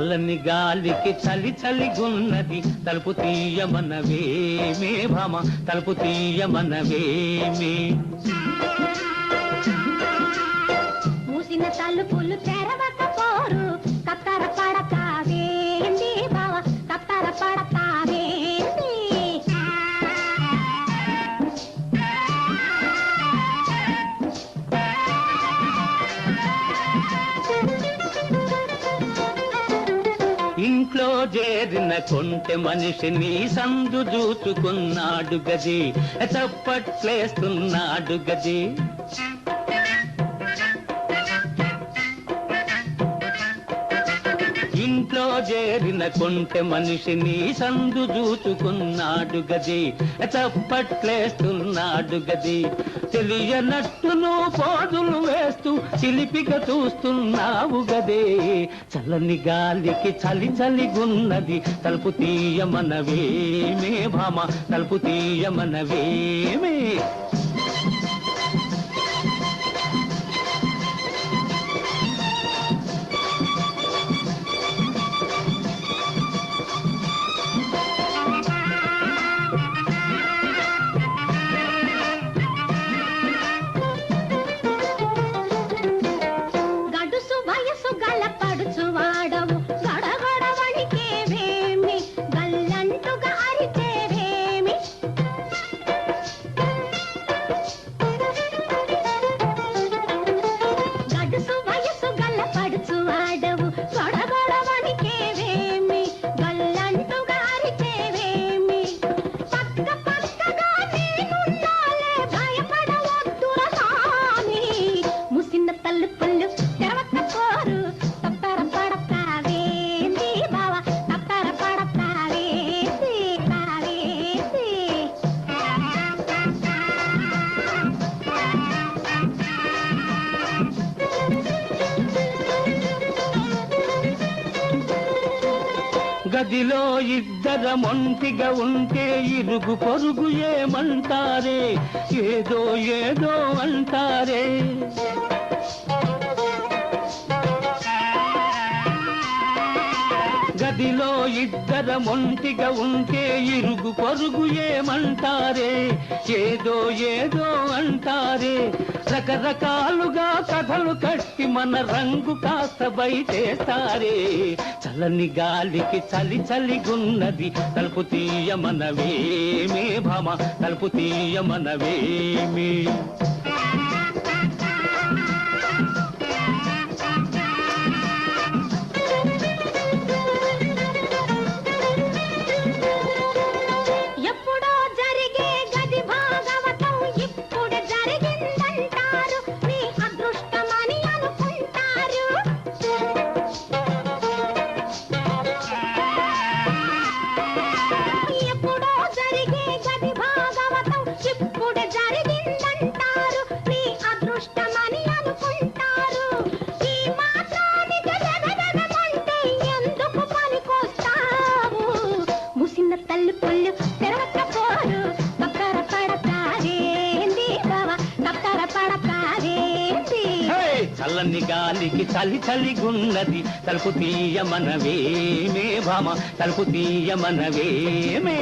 చల్లని గాలికి చలి చలిగున్నది తలుపు తీయమనవేమే భామ తలుపు తీయమనవేమే. చేరిన కొంటె మనిషిని సందు చూచుకున్నాడు గది. చప్పట్లేస్తున్నాడు గది. ఇంట్లో చేరిన కొంటె మనిషిని సందు చూచుకున్నాడు గది. చప్పట్లేస్తున్నాడు గది. తెలియనట్టును పోదులు వేస్తూ చిలిపిగా చూస్తున్నావు గదే. చల్లని గాలికి చలి చలిగున్నది తలుపు తీయమనవేమే భామ తలుపు తీయమనవేమే. గదిలో ఇద్దరం ఒంటిగా ఉంటే ఇరుగు పొరుగు ఏమంటారే? ఏదో ఏదో అంటారే? గదిలో ఇద్దరం ఒంటిగా ఉంటే ఇరుగు పొరుగు ఏమంటారే? ఏదో ఏదో అంటారే. రకరకాలుగా కథలు కట్టి మన రంగు కాస్త బయటేస్తారే. చల్లని గాలికి చలి చలిగున్నది తలుపు తీయమనవేమే భామ తలుపు తీయమనవేమే. చల్లని గాలికి చలి చలిగున్నది తలుపు తీయమనవేమే భామ తలుపు తీయమనవేమే.